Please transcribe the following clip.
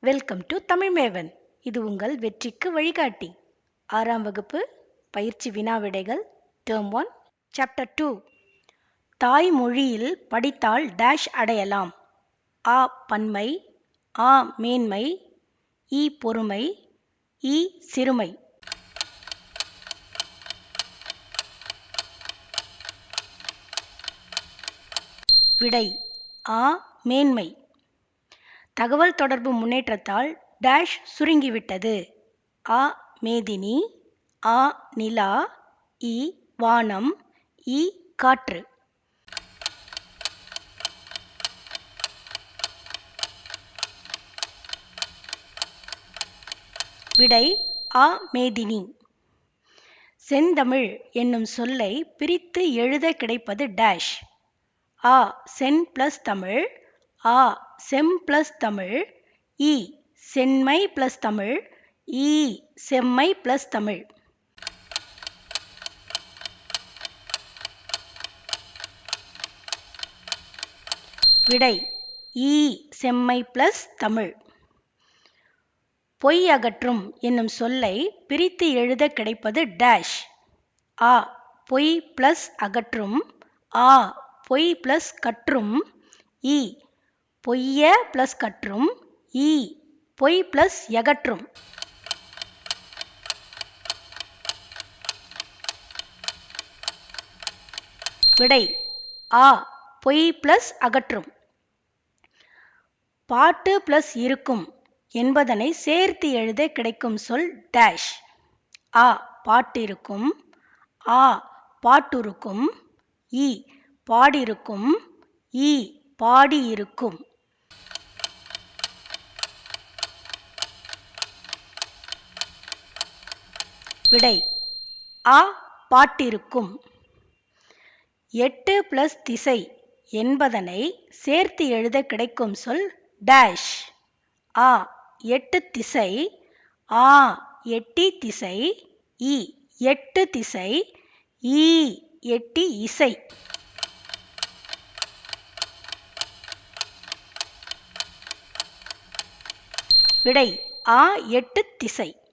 Welcome to தமிழ்மேவன். இது உங்கள் வெற்றிக்கு வழிகாட்டி. ஆறாம் வகுப்பு பயிற்சி வினாவிடைகள் டேர்ம் ஒன் சாப்டர் டூ. தாய்மொழியில் படித்தால் டேஷ் அடையலாம். ஆ பன்மை ஆ மேன்மை ஈ பொறுமை ஈ சிறுமை. விடை ஆ மேன்மை. தகவல் தொடர்பு முன்னேற்றத்தால் டேஷ் சுருங்கிவிட்டது. அ மேதினி. ஆ நிலா. இ வானம். இ காற்று. விடை ஆ மேதினி. செந்தமிழ் என்னும் சொல்லை பிரித்து எழுத கிடைப்பது டேஷ். ஆ சென் பிளஸ் தமிழ். ஆ செம் பிளஸ் தமிழ் இ செம்மை பிளஸ் தமிழ் இ செம்மை பிளஸ் தமிழ். விடை ஈ செம்மை பிளஸ் தமிழ். பொய் அகற்றும் என்னும் சொல்லை பிரித்து எழுத கிடைப்பது டேஷ் ஆ பொய் பிளஸ் அகற்றும் ஆ பொய் பிளஸ் கற்றும் இ பொய்ய பிளஸ் கற்றும் ஈ பொய் பிளஸ் எகற்றும் விடை ஆ பொய் பிளஸ் அகற்றும். பாட்டு பிளஸ் இருக்கும் என்பதனை சேர்த்து எழுத கிடைக்கும் சொல் டேஷ் ஆ பாட்டிருக்கும் ஆ பாட்டுருக்கும் இ பாடிருக்கும் இ பாடியிருக்கும். விடை. ஆ பாட்டிருக்கும். எட்டு பிளஸ் திசை என்பதனை சேர்த்து எழுத கிடைக்கும் சொல் டேஷ் ஆ எட்டு திசை. ஆ எட்டி திசை. இ எட்டு திசை. ஈ எட்டி இசை. விடை. ஆ எட்டு திசை.